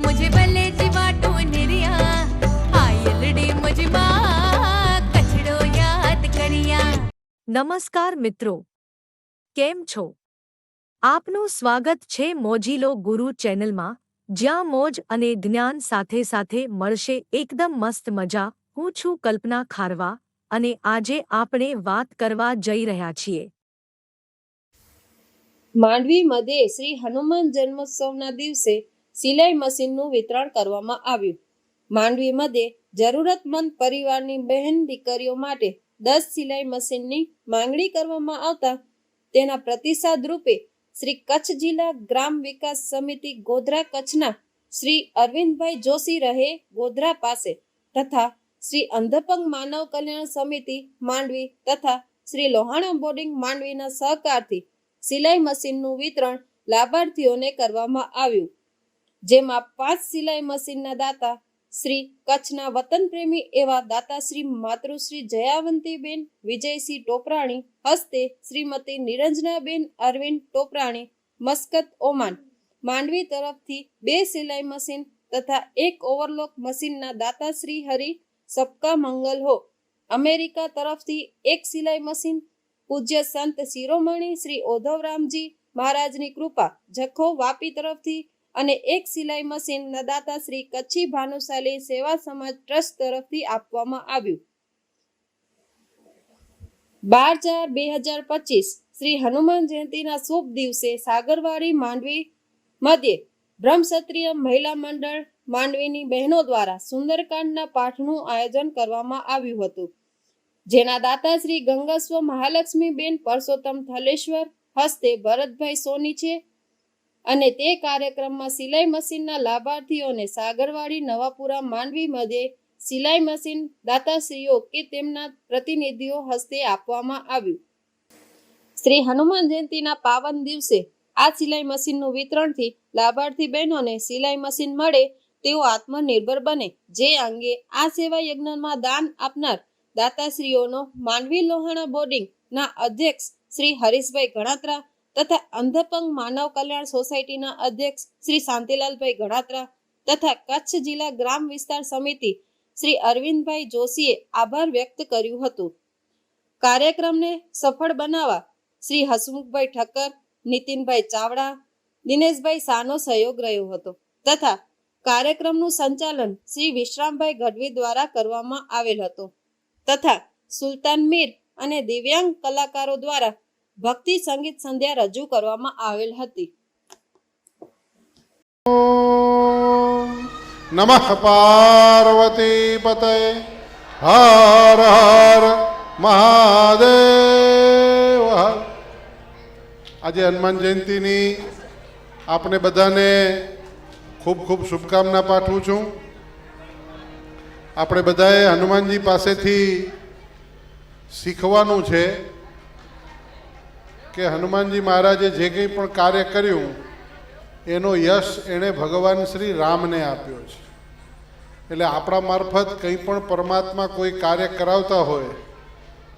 मुझे भले નમસ્કાર મિત્રો કેમ છો આપનું સ્વાગત છે મોજીલો ગુરુ ચેનલમાં જ્યાં મોજ અને જ્ઞાન સાથે સાથે મળશે એકદમ મસ્ત મજા હું છું કલ્પના ખારવા અને આજે આપણે વાત કરવા જઈ રહ્યા છીએ માંડવી મધ્યે શ્રી હનુમાન જન્મોત્સવના દિવસે સિલાઈ મશીનનું વિતરણ કરવામાં આવ્યું. માંડવી મધ્યે જરૂરતમંદ પરિવારની બહેન દીકરીઓ માટે દસ સિલાઈ મશીનની માંગણી કરવામાં આવતા તેના પ્રતિસાદ રૂપે શ્રી કચ્છ જિલ્લા ગ્રામ વિકાસ સમિતિ ગોધરા કચ્છના શ્રી અરવિંદભાઈ જોશી રહે ગોધરા પાસે તથા શ્રી અંધપંગ માનવ કલ્યાણ સમિતિ માંડવી તથા શ્રી લોહાણા બોર્ડિંગ માંડવીના સહકારથી સિલાઈ મશીનનું વિતરણ લાભાર્થીઓને કરવામાં આવ્યું. જેમાં પાંચ સિલાઈ મશીનના દાતા શ્રી કચ્છના વતન પ્રેમી એવા દાતાશ્રી માતૃશ્રી જયાવંતીબેન, વિજયસિંહ ટોપરાણી, હસ્તે શ્રીમતી નિરંજનાબેન અરવિંદ ટોપરાણી, મસ્કત ઓમાન. માંડવી તરફથી બે સિલાઈ મશીન તથા એક ઓવરલોક મશીનના દાતાશ્રી હરિ સબકા મંગલ હો. અમેરિકા તરફથી એક સિલાઈ મશીન પૂજ્ય સંત શિરોમણી શ્રી ઓધવરામજી મહારાજની કૃપા જખો વાપી તરફથી અને એક સિલાઈ મશીન નદાતા શ્રી કચ્છી ભાનુશાલી સેવા સમાજ ટ્રસ્ટ તરફથી આપવામાં આવ્યું. બાર ચાર બે હજાર પચીસ શ્રી હનુમાન જયંતિના શુભ દિવસે સાગરવાડી માંડવી મધ્યે બ્રહ્મક્ષત્રિય મહિલા મંડળ માંડવીની બહેનો દ્વારા સુંદરકાંડના પાઠનું આયોજન કરવામાં આવ્યું હતું. જેના દાતા શ્રી ગંગસ્વ મહાલક્ષ્મીબેન પરસોત્તમ થલેશ્વર હસ્તે ભરતભાઈ સોની છે અને તે કાર્યક્રમમાં સિલાઈ મશીનના લાભાર્થીઓને સાગરવાડી નવાપુરા માંડવી મધ્યે સિલાઈ મશીન દાતાશ્રીઓ કે તેમના પ્રતિનિધિઓ હસ્તે આપવામાં આવ્યું. શ્રી હનુમાન જયંતિના પાવન દિવસે આ સિલાઈ મશીનનું વિતરણથી લાભાર્થી બહેનોને સિલાઈ મશીન મળે તેઓ આત્મનિર્ભર બને. જે અંગે આ સેવા યજ્ઞમાં દાન આપનાર દાતાશ્રીઓનો માનવી લોહાણા બોર્ડિંગના અધ્યક્ષ શ્રી હરીશભાઈ ગણાત્રા તથા અંધપંગ માનવ કલ્યાણ સોસાયટીના અધ્યક્ષ શ્રી શાંતિલાલભાઈ ગણાત્રા તથા કચ્છ જિલ્લા ગ્રામ વિસ્તાર સમિતિ શ્રી અરવિંદભાઈ જોશીએ આભાર વ્યક્ત કર્યું હતું. કાર્યક્રમને સફળ બનાવવા શ્રી હસમુખભાઈ ઠક્કર, નીતિનભાઈ ચાવડા, દિનેશભાઈ શાહનો સહયોગ રહ્યો હતો તથા કાર્યક્રમનું સંચાલન શ્રી વિશ્રામભાઈ ગઢવી દ્વારા કરવામાં આવેલ હતું તથા સુલતાન મીર અને દિવ્યાંગ કલાકારો દ્વારા ભક્તિ સંગીત સંધ્યા રજૂ કરવામાં આવેલ હતી. નમઃ પાર્વતી પતય હર હર મહાદેવ. આજે હનુમાન જયંતિની આપણે બધાને ખૂબ ખૂબ શુભકામના પાઠવું છું. આપણે બધાએ હનુમાનજી પાસેથી શીખવાનું છે. કે હનુમાનજી મહારાજે જે કંઈ પણ કાર્ય કર્યું, એનો યશ એણે ભગવાન શ્રી રામને આપ્યો છે. એટલે આપણા મારફત કંઈ પણ પરમાત્મા કોઈ કાર્ય કરાવતા હોય,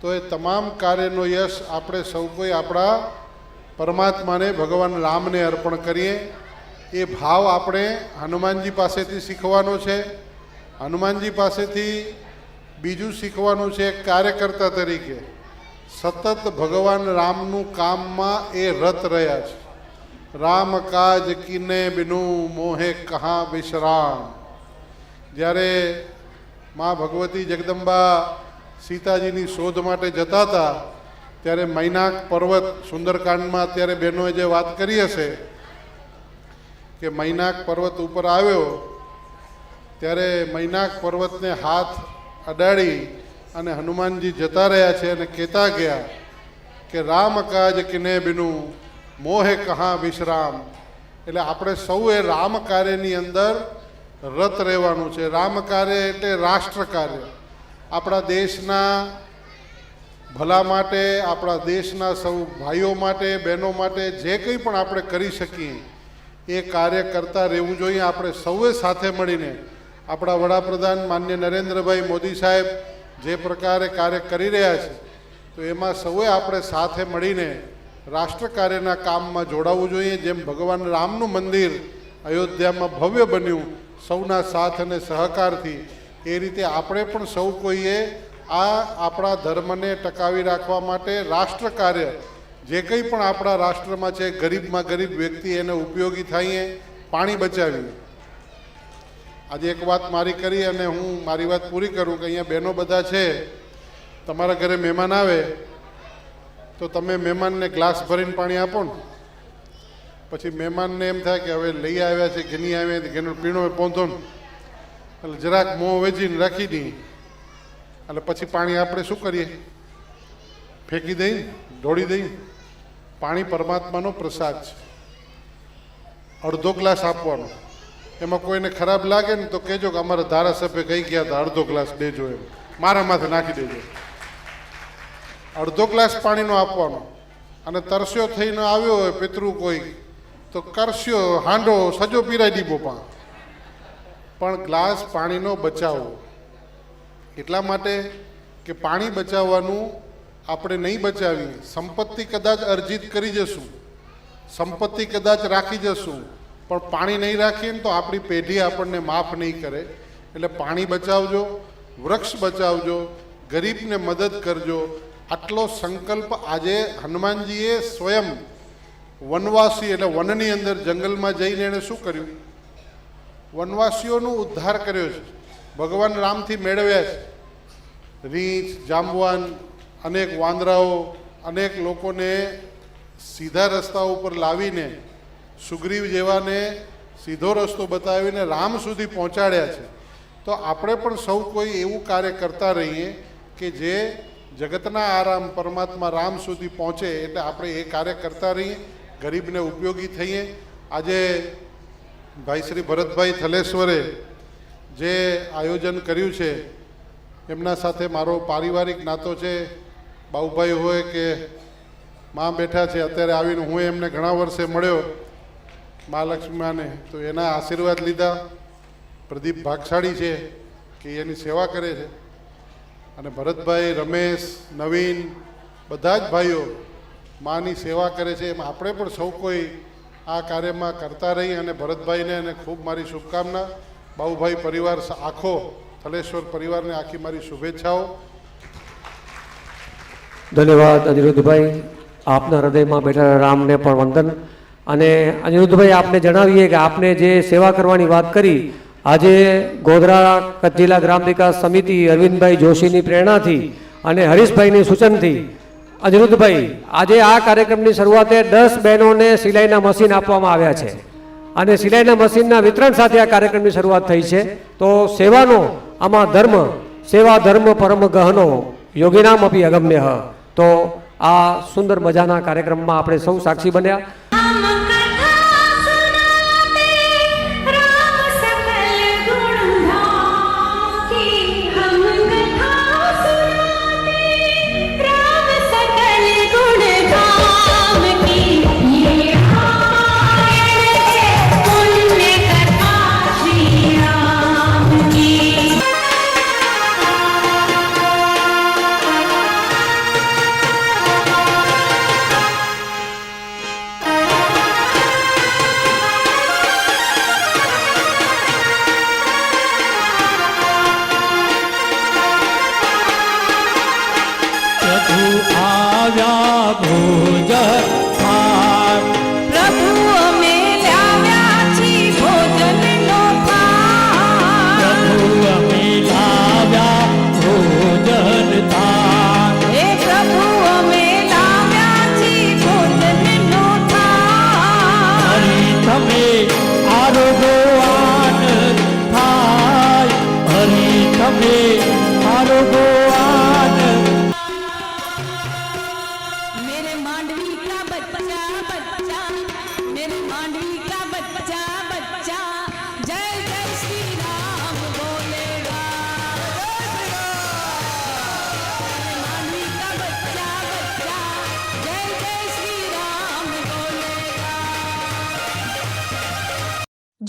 તો એ તમામ કાર્યનો યશ આપણે સૌ કોઈ આપણા પરમાત્માને, ભગવાન રામને અર્પણ કરીએ. એ ભાવ આપણે હનુમાનજી પાસેથી શીખવાનો છે. હનુમાનજી પાસેથી બીજું શીખવાનું છે કાર્યકર્તા તરીકે. સતત ભગવાન રામનું કામમાં એ રત રહ્યા છે. રામ કાજ કિને બિનુ મોહે કહા વિશ્રામ. જ્યારે મા ભગવતી જગદંબા સીતાજીની શોધ માટે જતા હતા, ત્યારે મૈનાક પર્વત સુંદરકાંડમાં અત્યારે બહેનોએ જે વાત કરી હશે કે મૈનાક પર્વત ઉપર આવ્યો, ત્યારે મૈનાક પર્વતને હાથ અડાડી અને હનુમાનજી જતા રહ્યા છે અને કહેતા ગયા કે રામ કાજ કિને બિનું, મોહે કહા વિશ્રામ. એટલે આપણે સૌએ રામ કાર્યની અંદર રત રહેવાનું છે. રામ કાર્ય એટલે રાષ્ટ્ર કાર્ય. આપણા દેશના ભલા માટે, આપણા દેશના સૌ ભાઈઓ માટે, બહેનો માટે જે કંઈ પણ આપણે કરી શકીએ, એ કાર્ય કરતા રહેવું જોઈએ. આપણે સૌએ સાથે મળીને આપણા વડાપ્રધાન માન્ય નરેન્દ્રભાઈ મોદી સાહેબ જે પ્રકારે કાર્ય કરી રહ્યા છે, તો એમાં સૌએ આપણે સાથે મળીને રાષ્ટ્ર કાર્યના કામમાં જોડાવવું જોઈએ. જેમ ભગવાન રામનું મંદિર અયોધ્યામાં ભવ્ય બન્યું, સૌના સાથ અને સહકારથી. એ રીતે આપણે પણ સૌ કોઈએ આ આપણા ધર્મને ટકાવી રાખવા માટે રાષ્ટ્ર કાર્ય, જે કંઈ પણ આપણા રાષ્ટ્રમાં છે, ગરીબમાં ગરીબ વ્યક્તિ એને ઉપયોગી થઈએ પાણી બચાવીએ આજે એક વાત મારી કરી અને હું મારી વાત પૂરી કરું કે અહીંયા બહેનો બધા છે, તમારા ઘરે મહેમાન આવે, તો તમે મહેમાનને ગ્લાસ ભરીને પાણી આપો ને. પછી મહેમાનને એમ થાય કે હવે લઈ આવ્યા છે, ઘેની આવ્યા ઘેનો પીણો પહોંચો ને. એટલે જરાક મોં વેચીને રાખી દઈએ એટલે પછી પાણી આપણે શું કરીએ? ફેંકી દઈ, ઢોળી દઈ. પાણી પરમાત્માનો પ્રસાદ છે. અડધો ગ્લાસ આપવાનો. એમાં કોઈને ખરાબ લાગે ને તો કહેજો કે અમારા ધારાસભ્ય કહી ગયા હતા અડધો ગ્લાસ દેજો એમ. મારા માથે નાખી દેજો. અડધો ગ્લાસ પાણીનો આપવાનો. અને તરસ્યો થઈને આવ્યો હોય પિતૃ કોઈ, તો કરસ્યો, હાંડો, સજો પીરાઈ દીધો પણ પણ ગ્લાસ પાણીનો બચાવો. એટલા માટે કે પાણી બચાવવાનું આપણે નહીં બચાવીએ. સંપત્તિ કદાચ અર્જિત કરી જશું. સંપત્તિ કદાચ રાખી જશું. પણ પાણી નહીં રાખીએ ને તો આપણી પેઢી આપણને માફ નહીં કરે. એટલે પાણી બચાવજો, વૃક્ષ બચાવજો, ગરીબને મદદ કરજો. આટલો સંકલ્પ આજે હનુમાનજીએ સ્વયં વનવાસી એટલે વનની અંદર જંગલમાં જઈને એણે શું કર્યું? વનવાસીઓનો ઉદ્ધાર કર્યો છે. ભગવાન રામથી મેળવ્યા છે. રીંછ, જાંબવાન, અનેક વાંદરાઓ, અનેક લોકોને સીધા રસ્તા ઉપર લાવીને સુગ્રીવ જેવાને સીધો રસ્તો બતાવીને રામ સુધી પહોંચાડ્યા છે. તો આપણે પણ સૌ કોઈ એવું કાર્ય કરતા રહીએ કે જે જગતના આરામ પરમાત્મા રામ સુધી પહોંચે એટલે આપણે એ કાર્ય કરતા રહીએ, ગરીબને ઉપયોગી થઈએ. આજે ભાઈ શ્રી ભરતભાઈ થલેશ્વરે જે આયોજન કર્યું છે, એમના સાથે મારો પારિવારિક નાતો છે. બાઉભાઈ હોય કે માં બેઠા છે, અત્યારે આવીને હું એમને ઘણા વર્ષે મળ્યો. મહાલક્ષ્મીમાને તો એના આશીર્વાદ લીધા. પ્રદીપ ભાગશાળી છે કે એની સેવા કરે છે. અને ભરતભાઈ, રમેશ, નવીન બધા જ ભાઈઓ માની સેવા કરે છે. એમ આપણે પણ સૌ કોઈ આ કાર્યમાં કરતા રહી અને ભરતભાઈને અને ખૂબ મારી શુભકામના. બાઉભાઈ પરિવાર આખો થલેશ્વર પરિવારને આખી મારી શુભેચ્છાઓ. ધન્યવાદ અનિરુદ્ધભાઈ. આપના હૃદયમાં બેઠા રામને પણ વંદન. અને અનિરુદ્ધભાઈ, આપને જણાવીએ કે આપને જે સેવા કરવાની વાત કરી, આજે ગોધરા કચ્છ જિલ્લા ગ્રામ વિકાસ સમિતિ અરવિંદભાઈ જોશીની પ્રેરણાથી અને હરીશભાઈની સૂચનથી, અનિરુદ્ધભાઈ, આજે આ કાર્યક્રમની શરૂઆતે દસ બહેનોને સિલાઈના મશીન આપવામાં આવ્યા છે. અને સિલાઈના મશીનના વિતરણ સાથે આ કાર્યક્રમની શરૂઆત થઈ છે. તો સેવાનો આમાં ધર્મ, સેવા ધર્મ પરમ ગહનો, યોગીનામ અપી અગમ્ય. તો આ સુંદર મજાના કાર્યક્રમમાં આપણે સૌ સાક્ષી બન્યા.